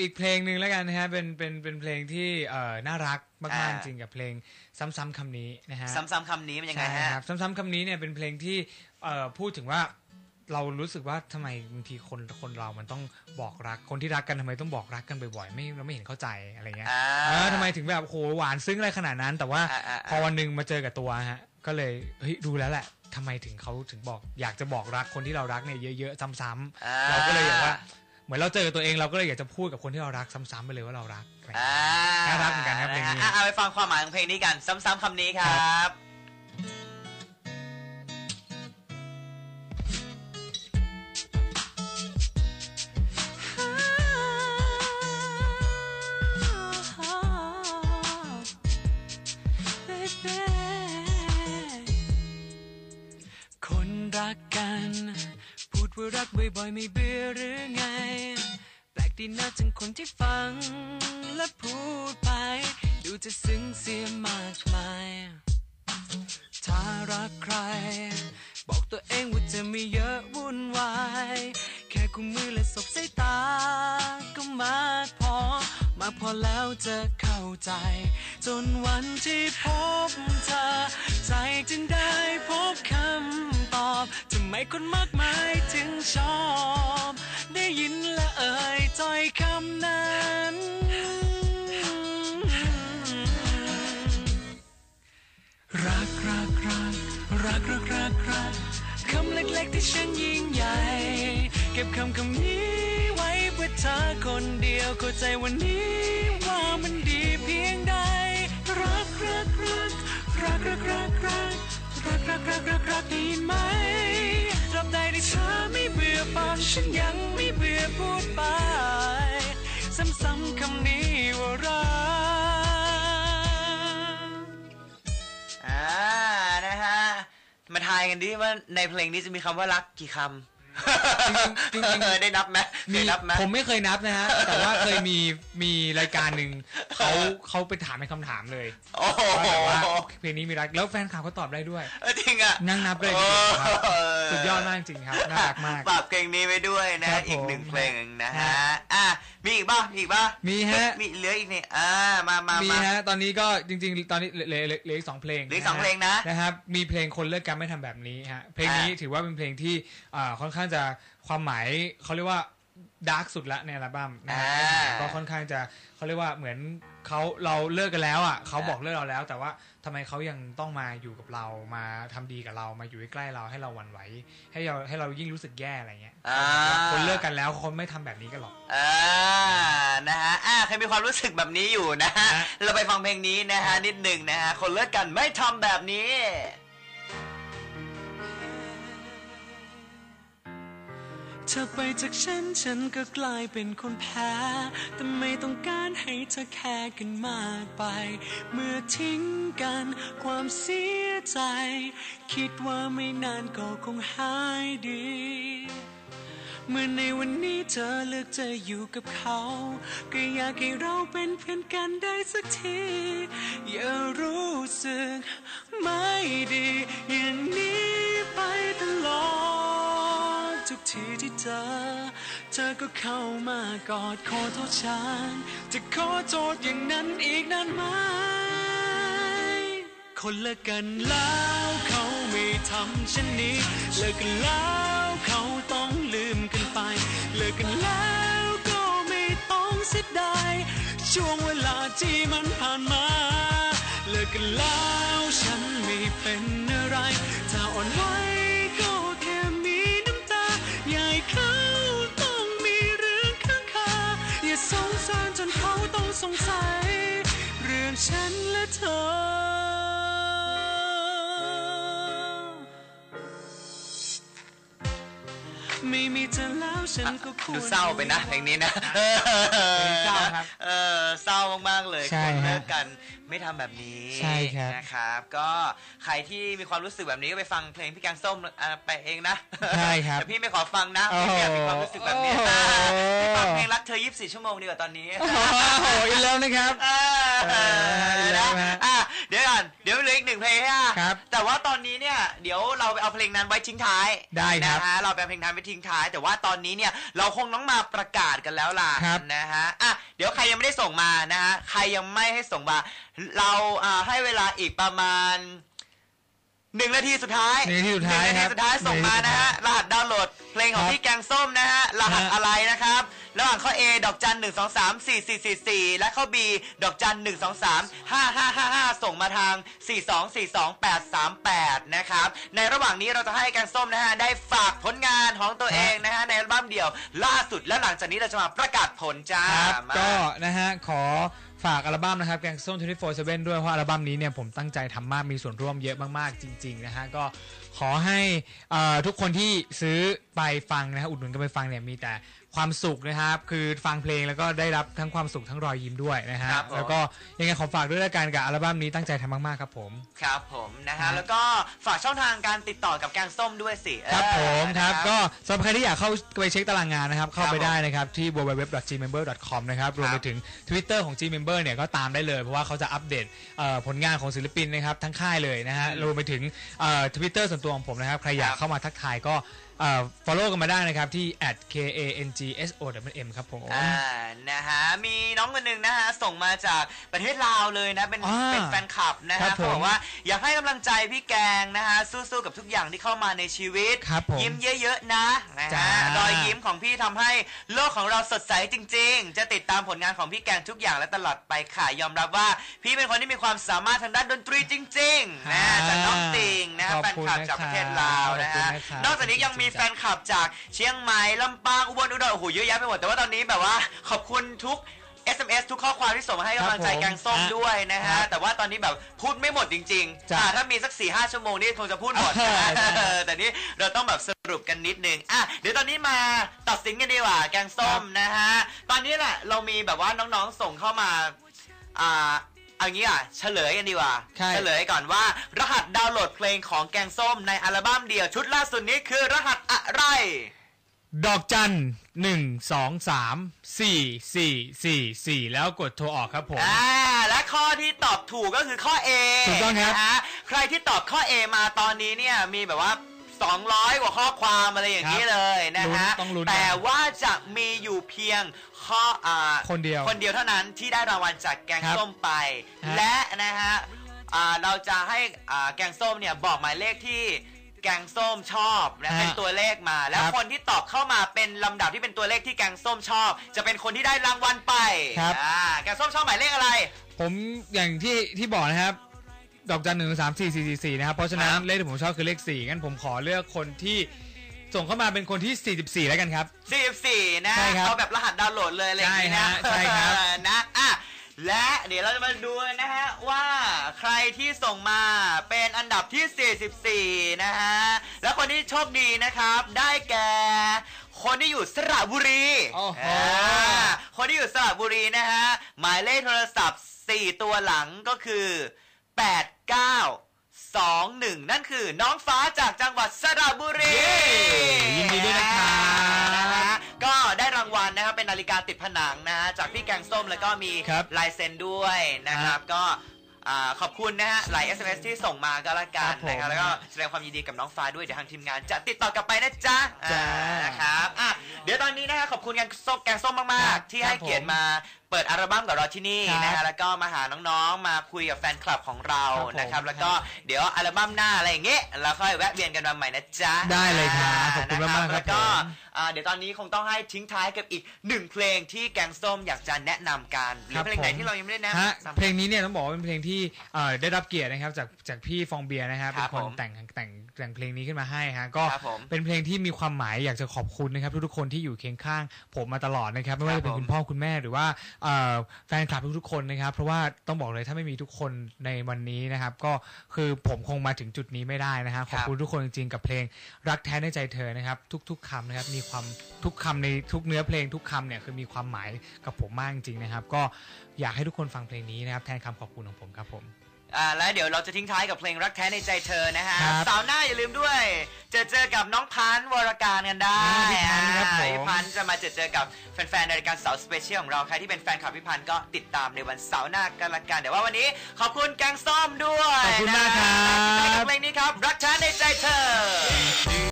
อีกเพลงหนึ่งแล้วกันนะฮะเป็นเป็นเป็นเพลงที่เอ่อน่ารักมากอ่าๆจริงกับเพลงซ้ำๆคำนี้นะฮะซ้ำๆคำนี้มันยังไงใช่ฮะครับซ้ำๆคำนี้เนี่ยเป็นเพลงที่เอ่อพูดถึงว่าเรารู้สึกว่าทำไมบางทีคนคนเรามันต้องบอกรักคนที่รักกันทำไมต้องบอกรักกันบ่อยๆไม่เราไม่เห็นเข้าใจอะไรเงี้ยอ่าเออทำไมถึงแบบโหหวานซึ้งอะไรขนาดนั้น แต่ว่าอ่าอ่าพอวันหนึ่งมาเจอกับตัวฮะก็เลยเฮ้ยดูแล้วแหละทำไมถึงเขาถึงบอก อยากจะบอกรักคนที่เรารักเนี่ยเยอะๆซ้ำอ่ๆเราก็เลยอยากว่า เหมือนเราเจอกับตัวเองเราก็เลยอยากจะพูดกับคนที่เรารักซ้ำๆไปเลยว่าเรารักอะไรเงี้ยอ่าน่ารักเหมือนกันครับเพลงนี้ะฮะอะเอาไปฟังความหมายของเพลงนี้กัน ซ้ำๆคำนี้ครับ คนรักกันพูด ว่ารักบ่อยๆไม่เบื่อหรือไง แปลกดีนะทั้งคนที่ฟัง และพูดไป ดูจะซึ้งเสียมากมาย ถ้ารักใคร บอกตัวเองว่าจะไม่เยอะวุ่นวาย แค่กุมมือและสบสายตา ก็มากพอ มากพอแล้วจะเข้าใจ จนวันที่พบเธอ ใจจึงได้พบคำตอบทำ ไมคนมากมายถึงชอบ ได้ยินและเอ่ยถ้อยคำนั้น รักรักรักรักรักรักรักคำเล็กๆที่ฉันยิ่งใหญ่ เก็บคำคำนี้ไว้เพื่อเธอคนเดียวเข้าใจวันนี้ายกันดิว่าในเพลงนี้จะมีคำว่ารักกี่คำจริงๆ ได้นับไหมเคมียนับไหม ผมไม่เคยนับนะฮะ แต่ว่าเคยมีมีรายการหนึ่งเขาเขาไปถามเป็นคำถามเลยโอ้โหว่าแบบว่าเพลงนี้มีรักแล้วแฟนคลับเขาตอบได้ด้วย เออจริงอะนั่งนับเลยโอ้ทีเดียวครับสุดยอดมากจริงครับน่ารักมากฝากเพลงนี้ไว้ด้วยนะ ครับผมอีกหนึ่งเพลงนะฮะ ฮะ อะมีอีกป่ะมีอีกป่ะมีฮะ มีเหลืออีกนี่อ่ามามามีมาฮะ ตอนนี้ก็จริง ๆ ตอนนี้เหลือเหลือเหลือเหลืออีกสองเพลงเหลืออีกสองเพลงนะ นะครับ มีเพลงคนเลิกกันไม่ทำแบบนี้ฮะ เพลงนี้อ่า ถือว่าเป็นเพลงที่อ่าค่อนข้างจะความหมายเขาเรียกว่า ดาร์กสุดละในอัลบั้มนะฮะอ่าก็ค่อนข้างจะเขาเรียกว่าเหมือนเขาเราเลิกกันแล้วอะเขาบอกเลิกเราแล้ว แต่ว่าทำไมเขายังต้องมาอยู่กับเรามาทำดีกับเรามาอยู่ใกล้ๆเราให้เราหวั่นไหวให้เราให้เรายิ่งรู้สึกแย่อะไรเงี้ยอ่าคนเลิกกันแล้วเขาไม่ทำแบบนี้กันหรอกอ่านะฮะอ่าใครมีความรู้สึกแบบนี้อยู่นะฮะฮะเราไปฟังเพลงนี้นะฮะนิดหนึ่งนะฮะคนเลิกกันไม่ทำแบบนี้ เธอไปจากฉันฉันก็กลายเป็นคนแพ้ แต่ไม่ต้องการให้เธอแค่กันมากไป เมื่อทิ้งกันความเสียใจ คิดว่าไม่นานก็คงหายดี เมื่อในวันนี้เธอเลือกจะอยู่กับเขา ก็อยากให้เราเป็นเพื่อนกันได้สักที อย่ารู้สึกไม่ดี อย่างนี้ไปตลอด ทุกทีที่เจอ เธอก็เข้ามากอดขอโทษฉัน จะขอโทษอย่างนั้นอีกนานไหม คนเลิกกันแล้วเขาไม่ทำเช่นนี้ เลิกกันแล้วเขาต้องลืมกันไป เลิกกันแล้วก็ไม่ต้องเสียดาย ช่วงเวลาที่มันผ่านมา เลิกกันแล้วฉันไม่เป็นอะไร ถ้าอ่อนไหวก็ เขาต้องมีเรื่องข้างคาอย่าสงสารจนเขาต้องสงสัย เรื่องฉันและเธอ ไม่มีเธอแล้วฉันก็ควร ดูเศร้าไปนะเพลงนี้นะเศร้าครับ เออเศร้ามากๆเลยใช่คนฮะ เลิกกันไม่ทำแบบนี้ใช่ครับนะครับ ก็ใครที่มีความรู้สึกแบบนี้ก็ไปฟังเพลงพี่แกงส้มอ่าไปเองนะใช่ครับแต่พี่ไม่ขอฟังนะพี่ไม่อยากมีความรู้สึกแบบนี้โอ้โหพี่ฟังเพลงรักเธอ 24 ชั่วโมงดีกว่าตอนนี้โอ้โหอีกแล้วนะครับอ่าเอออีกแล้วฮะอะเดี๋ยวก่อนเดี๋ยวเหลืออีกหนึ่งเพลงฮะครับแต่ว่าตอนนี้เนี่ยเดี๋ยวเราไปเอาเพลงนั้นไว้ทิ้งท้ายได้ครับนะฮะเราไปเอาเพลงนั้นไว้ทิ้งท้าย แต่ว่าตอนนี้เนี่ยเราคงต้องมาประกาศกันแล้วล่ะครับนะฮะอะเดี๋ยวใครยังไม่ได้ส่งมานะฮะใครยังไม่ให้ส่งมาเราอ่าให้เวลาอีกประมาณหนึ่งนาทีสุดท้ายหนึ่งนาทีสุดท้ายหนึ่งนาทีครับสุดท้ายส่งมานะฮะรหัสดาวน์โหลด เพลงของครับพี่แกงส้มนะฮะรหัสฮะอะไรนะครับระหว่างข้อ A ดอกจันหนึ่งสองสามสี่สี่สี่สี่และข้อ B ดอกจันหนึ่งสองสามห้าห้าห้าห้าส่งมาทางสี่สองสี่สองแปดสามแปดนะครับในระหว่างนี้เราจะให้แกงส้มนะฮะได้ฝากผลงานของตัวเองนะฮะในอัลบั้มเดี่ยวล่าสุดและหลังจากนี้เราจะมาประกาศผลจ้าครับมาก็นะฮะขอ ฝากอัลบั้มนะครับแกงส้ม24/7ด้วยเพราะอัลบั้มนี้เนี่ยผมตั้งใจทำมากมีส่วนร่วมเยอะมากๆจริงๆนะฮะก็ขอให้ทุกคนที่ซื้อไปฟังนะฮะอุดหนุนกันไปฟังเนี่ยมีแต่ความสุขนะครับ คือฟังเพลงแล้วก็ได้รับทั้งความสุขทั้งรอยยิ้มด้วยนะฮะครับผม แล้วก็ยังไงขอฝากด้วยละกันกับอัลบั้มนี้ตั้งใจทำมากๆครับผม ครับผมนะครัฮะบแล้วก็ฝากช่องทางการติดต่อกับแกงส้มด้วยสิครับเออผมครับนะ ก็สำหรับใครที่อยากเข้าไปเช็คตารางงานนะครับ เข้าไปผมได้นะครับ ที่ www.gmember.com นะครับ รวมไปถึง Twitter ของ Gmember เนี่ยก็ตามได้เลย เพราะว่าเขาจะอัปเดตเอ่อผลงานของศิลปินนะครับ ทั้งค่ายเลยนะฮะอืมรวมไปถึงทวิตเตอร์ส่วนตัวของผมนะครับ ใครอยากครับเข้ามาทักทายก็ เอ่อ follow กันมาได้นะครับที่ @kangsom ครับผมอ่านะฮะมีน้องคนหนึ่งนะฮะส่งมาจากประเทศลาวเลยนะ เป็นอ่าเป็นแฟนคลับนะครัฮะบผมเขาบอกว่าอยากให้กำลังใจพี่แกงนะฮะสู้ๆกับทุกอย่างที่เข้ามาในชีวิตครับผมยิ้มเยอะๆนะนะจ้าฮะรอยยิ้มของพี่ทำให้โลกของเราสดใสจริง ๆ จะติดตามผลงานของพี่แกงทุกอย่างและตลอดไปค่ะยอมรับว่า พี่เป็นคนที่มีความสามารถทางด้านดนตรีจริงๆนะจากน้องติงนะฮะขอบแฟนคุณคลับจากประเทศลาวนะขอบฮะคุณนะครับนอกจากนี้ยังมีแฟนคลับจากเชียงใหม่ลำปางอุบลอุดรโอ้โหเยอะแยะไปหมดแต่ว่าตอนนี้แบบว่าขอบคุณทุก SMS ทุกข้อความที่ส่งมาให้กำลังใจครับผมแกงส้มฮะด้วยนะครัฮะบแต่ว่าตอนนี้แบบพูดไม่หมดจริงๆจ้ะอ่าถ้ามีสัก4ี่ห้าชั่วโมงนี่คงจะพูดหมดเออนะใช่เออแต่นี้เราต้องแบบสรุปกันนิดนึงอะเดี๋ยวตอนนี้มาตัดสินกันดีกว่าแกงส้มนะฮะ ตอนนี้แหละเรามีแบบว่าน้องๆส่งเข้ามาอ่า เอางี้อะเฉลยกันดีกว่าใช่ เฉลยก่อนว่า รหัสดาวน์โหลดเพลงของแกงส้มในอัลบั้มเดี่ยวชุดล่าสุดนี้คือรหัสอะไร ดอกจันหนึ่งสองสามสี่สี่สี่สี่แล้วกดโทรออกครับผม อ่าและข้อที่ตอบถูกก็คือข้อ A ถูกต้องครับ นะฮะใครที่ตอบข้อ A มาตอนนี้เนี่ยมีแบบว่า 200 กว่าข้อความอะไรอย่างนี้ครับเลยนะฮะ ลุ้นต้องลุ้นแต่ว่าจะมีอยู่เพียง ข้ออ่าคนเดียวคนเดียวเท่านั้นที่ได้รางวัลจากแกงครับส้มไป ฮะ และนะฮะอ่าเราจะให้อ่าแกงส้มเนี่ยบอกหมายเลขที่แกงส้มชอบนะฮะเป็นตัวเลขมา แล้วครับ คนที่ตอบเข้ามาเป็นลำดับที่เป็นตัวเลขที่แกงส้มชอบ จะเป็นคนที่ได้รางวัลไปครับอ่าแกงส้มชอบหมายเลขอะไร ผมอย่างที่ที่บอกนะครับ ดอกจันหนึ่งสามสี่สี่สี่สี่นะครับ เพราะฉะนั้นครับ เลขที่ผมชอบคือเลขสี่งั้นผมขอเลือกคนที่ ส่งเข้ามาเป็นคนที่ 44 แล้วกันครับ 44 นะใช่ครับเอาแบบรหัสดาวน์โหลดเลยอะไรอย่างนี้นะใช่ฮะใช่ครับนะอะและเดี๋ยวเราจะมาดูนะฮะว่าใครที่ส่งมาเป็นอันดับที่ 44 นะฮะ แล้วคนที่โชคดีนะครับได้แก่คนที่อยู่สระบุรีโอ้โหอ่าคนที่อยู่สระบุรีนะฮะ หมายเลขโทรศัพท์ 4 ตัวหลังก็คือ 89 21 นั่นคือน้องฟ้าจากจังหวัดสระบุรีเย้ยินดีด้วยนะครับนะฮะก็ได้รางวัลนะครับเป็นนาฬิกาติดผนังนะฮะจากพี่แกงส้มแล้วก็มีครับลายเซ็นด้วยนะครับก็อ่าขอบคุณนะฮะหลาย SMS ที่ส่งมาก็แล้วกันครับผมนะครับแล้วก็แสดงความยินดีกับน้องฟ้าด้วยเดี๋ยวทางทีมงานจะติดต่อกลับไปนะจ๊ะจ้าอ่านะครับอะเดี๋ยวตอนนี้นะฮะขอบคุณแกงส้มแกงส้มมาครักบๆที่ให้ครับผมเกียรติมาเปิดอัลบั้มกับเราที่นี่ครับนะฮะแล้วก็มาหาน้องๆ มาคุยกับแฟนคลับของเราครับผมนะครับ แล้วก็เดี๋ยวอัลบั้มหน้าอะไรอย่างเงี้ยเราค่อยแวะเวียนกันมาใหม่นะจ๊ะได้เลยครับขอบคุณมากๆครับแล้วก็ผมอ่าเดี๋ยวตอนนี้คงต้องให้ทิ้งท้ายกับอีกหนึ่งเพลงที่แกงส้มอยากจะแนะนำกันหรือเพลงไหนที่เรายังไม่ได้แนะฮะนำเพลงนี้เนี่ยต้องบอกว่าเป็นเพลงที่เอ่อได้รับเกียรตินะครับจากจากพี่ฟองเบียร์นะครับครัเป็นคนบผมแต่งแต่งแต่งเพลงนี้ขึ้นมาให้ฮะก็ครับผมเป็นเพลงที่มีความหมายอยากจะขอบคุณนะครับทุกๆคนที่อยู่เคียงข้าง ผมมาตลอดนะครับไม่ว่าจะเป็นผมคุณพ่อคุณแม่หรือว่าเอ่อแฟนคลับทุกๆคนนะครับ เพราะว่าต้องบอกเลยถ้าไม่มีทุกคนในวันนี้นะครับ ก็คือผมคงมาถึงจุดนี้ไม่ได้นะฮะขอบคุณทุกคนจริงๆกับเพลงรักแท้ในใจเธอนะครับ ทุก ๆคำนะครับมีความทุกคำในทุกเนื้อเพลงทุกคำเนี่ยคือมีความหมายกับผมมากจริงๆนะครับ ก็อยากให้ทุกคนฟังเพลงนี้นะครับ แทนคำขอบคุณของผมครับผม อ่าแล้วเดี๋ยวเราจะทิ้งท้ายกับเพลงรักแท้ในใจเธอนะฮะครับเสาวหน้าอย่าลืมด้วย เจอเจอกับน้องพันธ์วรการกันได้อ่าพี่พันธ์ครับผมอ่าพี่พันธ์จะมาเจอเจอกับแฟนๆในรายการเสาร์สเปเชียลของเราใครที่เป็นแฟนคลับพี่พันธ์ก็ติดตามในวันเสาร์หน้ากันละกันเดี๋ยวว่าวันนี้ขอบคุณแกงส้มด้วยขอบคุณมากครับ นะปิดท้ายกับเพลงนี้ครับรักแท้ในใจเธอ